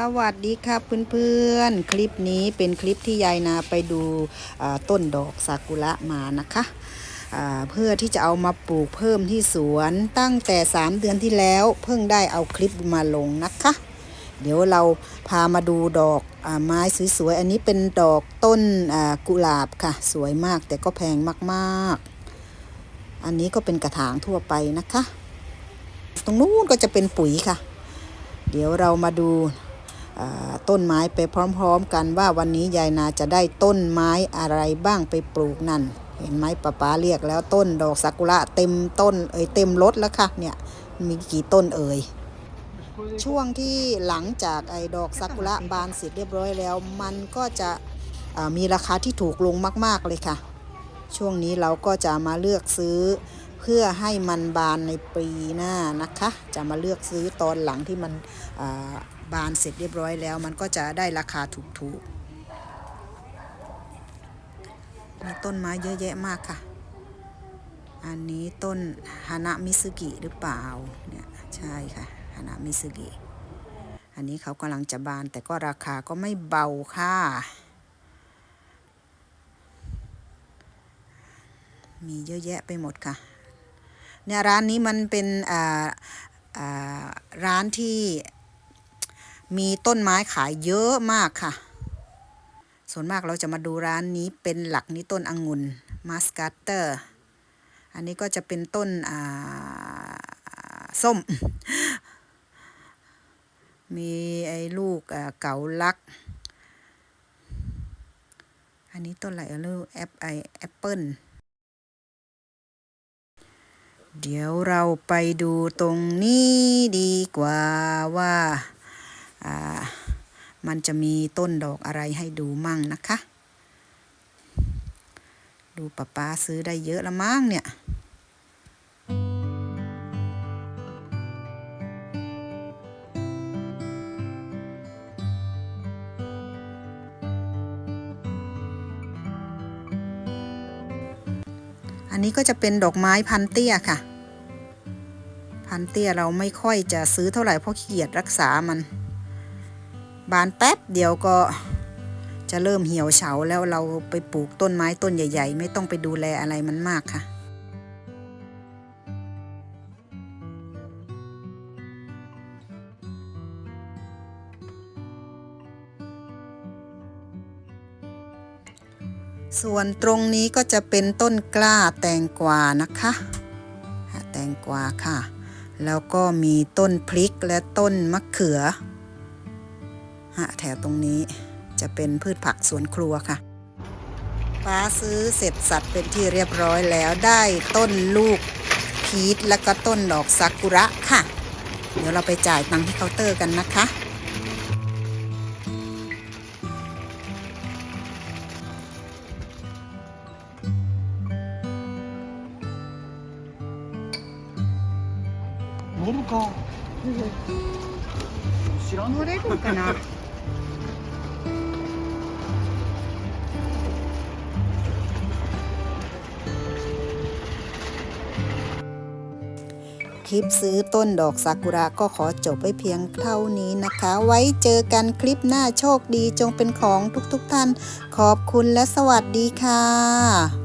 สวัสดีครับเพื่อนๆ คลิปนี้เป็นคลิปที่ยายนาไปดูต้นดอกซากุระมานะคะเพื่อที่จะเอามาปลูกเพิ่มที่สวนตั้งแต่ 3 เดือนที่แล้ว เพิ่งได้เอาคลิปมาลงนะคะ เดี๋ยวเราพามาดูดอกอไม้สวยๆ อันนี้เป็นดอกต้นกุหลาบค่ะ สวยมากแต่ก็แพงมากๆ อันนี้ก็เป็นกระถางทั่วไปนะคะ ตรงนู้นก็จะเป็นปุ๋ยค่ะ เดี๋ยวเรามาดู ต้นไม้ไปพร้อมๆ กันว่าวันนี้ยายนาจะได้ต้นไม้อะไรบ้างไปปลูกนั่น เห็นไหมป้าป้าเรียกแล้วต้นดอกซากุระเต็มต้นเอ่ยเต็มรถแล้วค่ะเนี่ยมีกี่ต้นเอ่ยช่วงที่หลังจากไอ้ดอกซากุระบานเสร็จเรียบร้อยแล้ว มันก็จะมีราคาที่ถูกลงมาก ๆเลยค่ะ ช่วงนี้เราก็จะมาเลือกซื้อเพื่อให้มันบานในปีหน้านะคะ จะมาเลือกซื้อตอนหลังที่มัน บานเสร็จเรียบร้อยแล้ว มันก็จะได้ราคาถูกๆมีต้นไม้เยอะแยะมากค่ะ อันนี้ต้นฮานะมิซึกิหรือเปล่าเนี่ยใช่ค่ะฮานะมิซึกิอันนี้เขากำลังจะบานแต่ก็ราคาก็ไม่เบาค่ะ มีเยอะแยะไปหมดค่ะ เนี่ยร้านนี้มันเป็นอ่อร้านที่ มีต้นไม้ขายเยอะมากค่ะ ส่วนมากเราจะมาดูร้านนี้เป็นหลักนี่ต้นองุ่นมาสกัตเตอร์ อันนี้ก็จะเป็นต้นส้ม มีไอ้ลูกเก๋าลัก อันนี้ต้นอะไรลูกแอปไอแอปเปิลเดี๋ยวเราไปดูตรงนี้ดีกว่าว่า มันจะมีต้นดอกอะไรให้ดูมั่งนะคะ ดูป้าป้าซื้อได้เยอะละมั้งเนี่ยอันนี้ก็จะเป็นดอกไม้พันเตี้ยค่ะ พันเตี้ยเราไม่ค่อยจะซื้อเท่าไหร่เพราะขี้เกียจรักษามัน บานแป๊บเดียวก็จะเริ่มเหี่ยวเฉาแล้วเราไปปลูกต้นไม้ต้นใหญ่ ๆ ไม่ต้องไปดูแลอะไรมันมากค่ะ ส่วนตรงนี้ก็จะเป็นต้นกล้าแตงกวานะคะอะแตงกวาค่ะ แล้วก็มีต้นพริกและต้นมะเขือ ฮะแถวตรงนี้จะเป็นพืชผักสวนครัวค่ะป้าซื้อเสร็จสัตว์เป็นที่เรียบร้อยแล้วได้ต้นลูกพีชแล้วก็ต้นดอกซากุระค่ะ เดี๋ยวเราไปจ่ายตังค์ที่เคาน์เตอร์กันนะคะ 乗るか知らん乗れるかな คลิปซื้อต้นดอกซากุระก็ขอจบไว้เพียงเท่านี้นะคะ ไว้เจอกันคลิปหน้าโชคดีจงเป็นของทุกๆทท่าน ขอบคุณและสวัสดีค่ะ